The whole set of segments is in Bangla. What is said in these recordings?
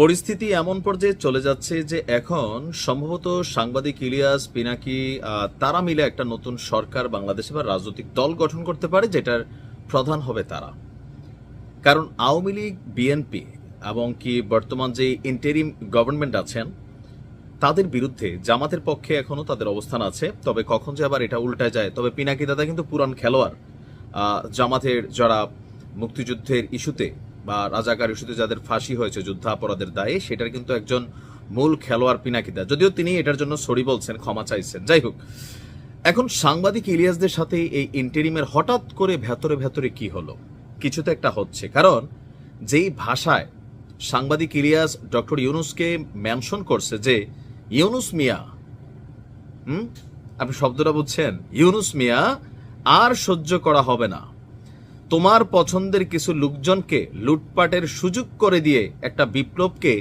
পরিস্থিতি এমন পর্যায়ে চলে যাচ্ছে যে এখন সম্ভবত সাংবাদিক ইলিয়াস, পিনাকি তারা মিলে একটা নতুন সরকার বাংলাদেশে বা রাজনৈতিক দল গঠন করতে পারে, যেটার প্রধান হবে তারা। কারণ আওয়ামী লীগ, বিএনপি এবং কি বর্তমান যে ইন্টেরিম গভর্নমেন্ট আছেন, তাদের বিরুদ্ধে জামাতের পক্ষে এখনও তাদের অবস্থান আছে, তবে কখন যে আবার এটা উল্টায় যায়। তবে পিনাকি দাদা কিন্তু পুরান খেলোয়াড় জামাতের যারা মুক্তিযুদ্ধের ইস্যুতে বা রাজাকার ইস্যুতে যাদের ফাঁসি হয়েছে, যুদ্ধাপরাধের দায়ে, সেটার কিন্তু একজন মূল খেলোয়াড় পিনাকিদা। যদিও তিনি এটার জন্য সরি বলছেন, ক্ষমা চাইছেন। যাই হোক, এখন সাংবাদিক ইলিয়াসদের সাথে এই ইন্টেরিমের হঠাৎ করে ভেতরে ভেতরে কি হলো? কিছু তো একটা হচ্ছে, কারণ যেই ভাষায় সাংবাদিক ইলিয়াস ডক্টর ইউনুসকে মেনশন করছে যে, ইউনুস মিয়া, হুম? আপনি শব্দটা বুঝছেন? ইউনুস মিয়া, আর সহ্য করা হবে না। তোমার পছন্দের কিছু লোকজনকে লুটপাটের সুযোগ করে দিয়ে একটা বিপ্লবকে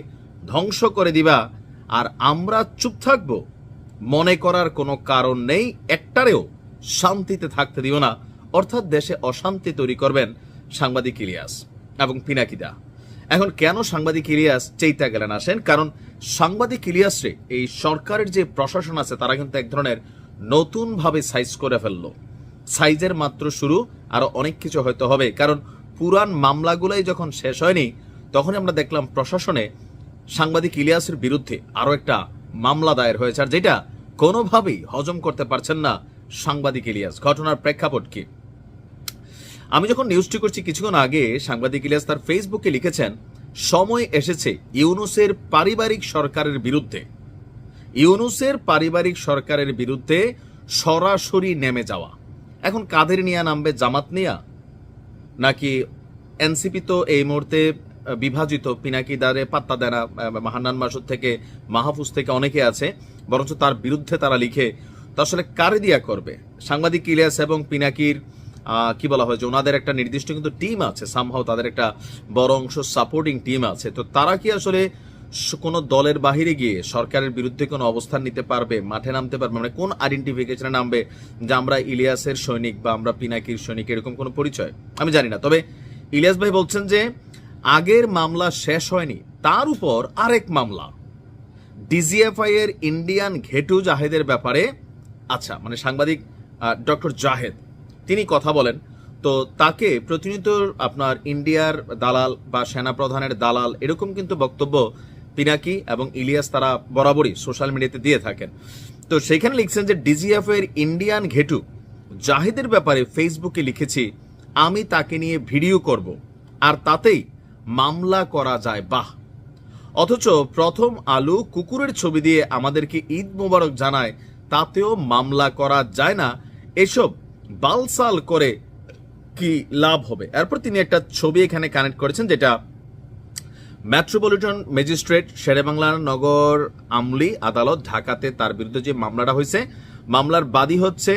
ধ্বংস করে দিবা, আর আমরা চুপ থাকব। মনে করার কোনো কারণ নেই, একটারেও শান্তিতে থাকতে দিও না। অর্থাৎ দেশে অশান্তি তৈরি করবেন সাংবাদিক ইলিয়াস এবং পিনাকিদা। এখন কেন সাংবাদিক ইলিয়াস চেইতা গেলেন আসেন? কারণ সাংবাদিক ইলিয়াসরে এই সরকারের যে প্রশাসন আছে, তারা কিন্তু এক ধরনের নতুনভাবে সাইজ করে ফেলল। সাইজের মাত্র শুরু আরও অনেক কিছু হয়তো হবে। কারণ পুরান মামলাগুলাই যখন শেষ হয়নি, তখনই আমরা দেখলাম প্রশাসনে সাংবাদিক ইলিয়াসের বিরুদ্ধে আরও একটা মামলা দায়ের হয়েছে, আর যেটা কোনোভাবেই হজম করতে পারছেন না সাংবাদিক ইলিয়াস। ঘটনার প্রেক্ষাপট কি? আমি যখন নিউজটি করছি কিছুক্ষণ আগে, সাংবাদিক ইলিয়াস তার ফেসবুকে লিখেছেন, সময় এসেছে ইউনুসের পারিবারিক সরকারের বিরুদ্ধে। ইউনুসের পারিবারিক সরকারের বিরুদ্ধে সরাসরি নেমে যাওয়া। এখন কাদের নিয়ে নামবে জামাত নিয়া? নাকি এনসিপি তো এই মুহূর্তে বিভাজিত পিনাকি দারে পাত্তা দেয় না আহ, হান্নান মাসুদ থেকে মাহফুজ থেকে অনেকে আছে বরঞ্চ তার বিরুদ্ধে তারা লিখে তা আসলে কারে দিয়া করবে? সাংবাদিক ইলিয়াস এবং পিনাকির কি বলা হয় যে ওনাদের একটা নির্দিষ্ট কিন্তু টিম আছে সামহাও তাদের একটা বড় অংশ সাপোর্টিং টিম আছে তো তারা কি আসলে কোনো দলের বাহিরে গিয়ে সরকারের বিরুদ্ধে কোনো অবস্থান নিতে পারবে, মাঠে নামতে পারবে মানে কোন আইডেন্টিফিকেশনে নামবে যে আমরা ইলিয়াসের সৈনিক বা আমরা পিনাকির সৈনিক, এরকম কোনো পরিচয়? আমি জানি না। তবে ইলিয়াস ভাই বলছেন যে আগের মামলা শেষ হয়নি, তার উপর আরেক মামলা। ডিজিএফআই এর ইন্ডিয়ান ঘেটু জাহেদের ব্যাপারে আচ্ছা মানে সাংবাদিক ডক্টর জাহেদ, তিনি কথা বলেন। তো তাকে প্রতিনিয়ত আপনার ইন্ডিয়ার দালাল বা সেনা প্রধানের দালাল, এরকম কিন্তু বক্তব্য পিনাকি এবং ইলিয়াস তারা বরাবরই সোশ্যাল মিডিয়াতে দিয়ে থাকেন। তো সেখানে লিখছেন যে ডিজিএফ এর ইন্ডিয়ান ঘেটু, জাহিদের ব্যাপারে ফেসবুকে লিখেছি, আমি তাকে নিয়ে ভিডিও করব, আর তাতেই মামলা করা যায়। বাহ! অথচ প্রথম আলু কুকুরের ছবি দিয়ে আমাদেরকে ঈদ মোবারক জানায়, তাতেও মামলা করা যায় না। এসব বালসাল করে কি লাভ হবে? এরপর তিনি একটা ছবি এখানে কানেক্ট করেছেন, যেটা মেট্রোপলিটন ম্যাজিস্ট্রেট শেরেবাংলা নগর আমলি আদালত ঢাকাতে তার বিরুদ্ধে যে মামলাটা হয়েছে, মামলার বাদী হচ্ছে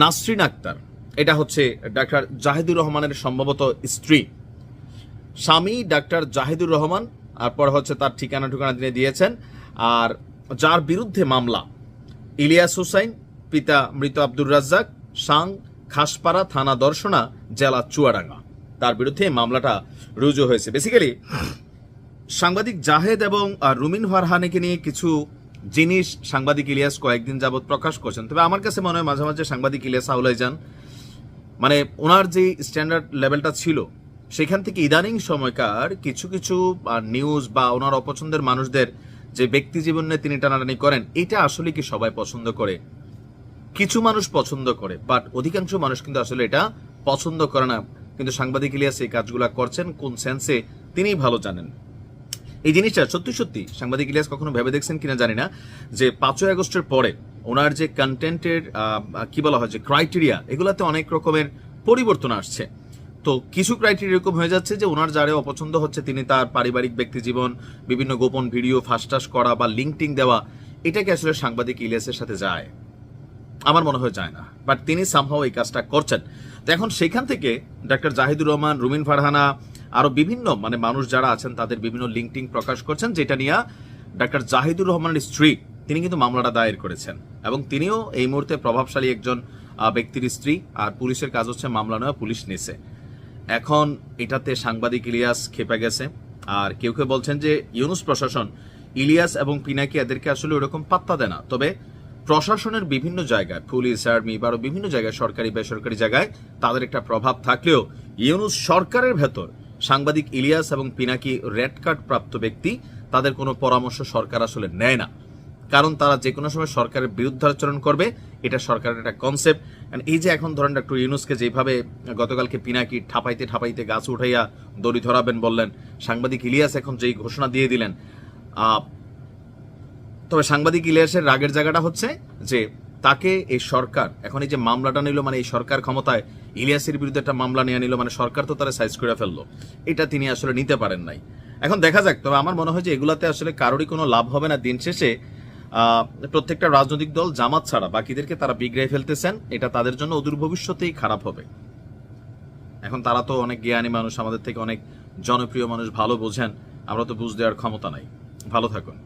নাসরিন আক্তার। এটা হচ্ছে ডাক্তার জাহিদুর রহমানের সম্ভবত স্ত্রী। স্বামী ডাক্তার জাহিদুর রহমান আর পর হচ্ছে তার ঠিকানা ঠিকানা তিনি দিয়েছেন। আর যার বিরুদ্ধে মামলা, ইলিয়াস হুসাইন, পিতা মৃত আব্দুর রাজ্জাক, সাং খাসপাড়া থানা দর্শনা, জেলা চুয়াডাঙ্গা। তার বিরুদ্ধে মামলাটা রুজু হয়েছে। বেসিক্যালি সাংবাদিক জাহেদ এবং রুমিন ফারহানিকে নিয়ে কিছু জিনিস সাংবাদিক ইলিয়াস কয়েকদিন যাবৎ প্রকাশ করছেন। তবে আমার কাছে মনে হয় মাঝে মাঝে সাংবাদিক ইলিয়াস আউলাই যান। মানে ওনার যে স্ট্যান্ডার্ড লেভেলটা ছিল, সেখান থেকে ইদানিং সময়কার কিছু কিছু নিউজ বা ওনার অপছন্দের মানুষদের যে ব্যক্তি জীবনে তিনি টানাটানি করেন, এটা আসলে কি সবাই পছন্দ করে? কিছু মানুষ পছন্দ করে বাট অধিকাংশ মানুষ কিন্তু আসলে এটা পছন্দ করে না। কিন্তু সাংবাদিক ইলিয়াস এই কাজগুলো করছেন, কোন সেন্সে তিনিই ভালো জানেন। এই জিনিসটা সত্যি সত্যি, সাংবাদিক ইলিয়াস কখনো ভেবে দেখছেন কিনা জানি না, যে পাঁচই আগস্টের পরে ওনার যে কন্টেন্টের কি বলা হয় যে ক্রাইটেরিয়া এগুলাতে অনেক রকমের পরিবর্তন আসছে। তো কিছু ক্রাইটেরিয়া এরকম হয়ে যাচ্ছে যে ওনার যারে অপছন্দ হচ্ছে তিনি তার পারিবারিক ব্যক্তি জীবন, বিভিন্ন গোপন ভিডিও, ফাস্টাস করা বা লিঙ্কটিং দেওয়া, এটাকে আসলে সাংবাদিক ইলিয়াসের সাথে যায়। আমার মনে হয় যায় না। বাট তিনি সামহাও এই কাজটা করছেন। তো এখন সেখান থেকে ডাক্তার জাহিদুর রহমান, রুমিন ফারহানা আরও বিভিন্ন মানে মানুষ যারা আছেন, তাদের বিভিন্ন লিঙ্কটিং প্রকাশ করছেন, যেটা নিয়ে ডাক্তার জাহিদুর রহমানের স্ত্রী, তিনি কিন্তু মামলাটা দায়ের করেছেন। এবং তিনিও এই মুহূর্তে প্রভাবশালী একজন ব্যক্তির স্ত্রী, আর পুলিশের কাজ হচ্ছে মামলা নেওয়া, পুলিশ নিছে। এখন এটাতে সাংবাদিক ইলিয়াস খেপে গেছে, আর কেউ কেউ বলছেন যে ইউনুস প্রশাসন, ইলিয়াস এবং পিনাকি এদেরকে আসলে ওরকম পাত্তা দেয় না। তবে প্রশাসনের বিভিন্ন জায়গায়, পুলিশ, আর্মি, বা বিভিন্ন জায়গায়, সরকারি, বেসরকারি জায়গায় তাদের একটা প্রভাব থাকলেও ইউনুস সরকারের ভেতর সাংবাদিক ইলিয়াস এবং পিনাকি রেড কার্ড প্রাপ্ত ব্যক্তি তাদের কোনো পরামর্শ সরকার আসলে নেয় না। কারণ তারা যে কোনো সময় সরকারের বিরুদ্ধে আচরণ করবে, এটা সরকারের একটা কনসেপ্ট এই যে এখন ধরেন ডক্টর ইউনুসকে যেভাবে গতকালকে পিনাকি ঠাপাইতে ঠাপাইতে গাছ উঠাইয়া দড়ি ধরাবেন বললেন, সাংবাদিক ইলিয়াস এখন যেই ঘোষণা দিয়ে দিলেন তবে সাংবাদিক ইলিয়াসের রাগের জায়গাটা হচ্ছে যে তাকে এই সরকার, এখন এই যে মামলাটা নিল মানে এই সরকার ক্ষমতায় ইলিয়াসের বিরুদ্ধে একটা মামলা নিয়ে নিল মানে সরকার তো তারা সাইজ করে ফেলল। এটা তিনি আসলে নিতে পারেন নাই। এখন দেখা যাক, তবে আমার মনে হয় যে এগুলাতে আসলে কারোরই কোনো লাভ হবে না দিন শেষে। প্রত্যেকটা রাজনৈতিক দল জামাত ছাড়া বাকিদেরকে তারা বিগড়াই ফেলতেছেন, এটা তাদের জন্য অদূর ভবিষ্যতেই খারাপ হবে। এখন তারা তো অনেক জ্ঞানী মানুষ, আমাদের থেকে অনেক জনপ্রিয় মানুষ, ভালো বোঝেন, আমরা তো বুঝ দেওয়ার ক্ষমতা নাই। ভালো থাকুন।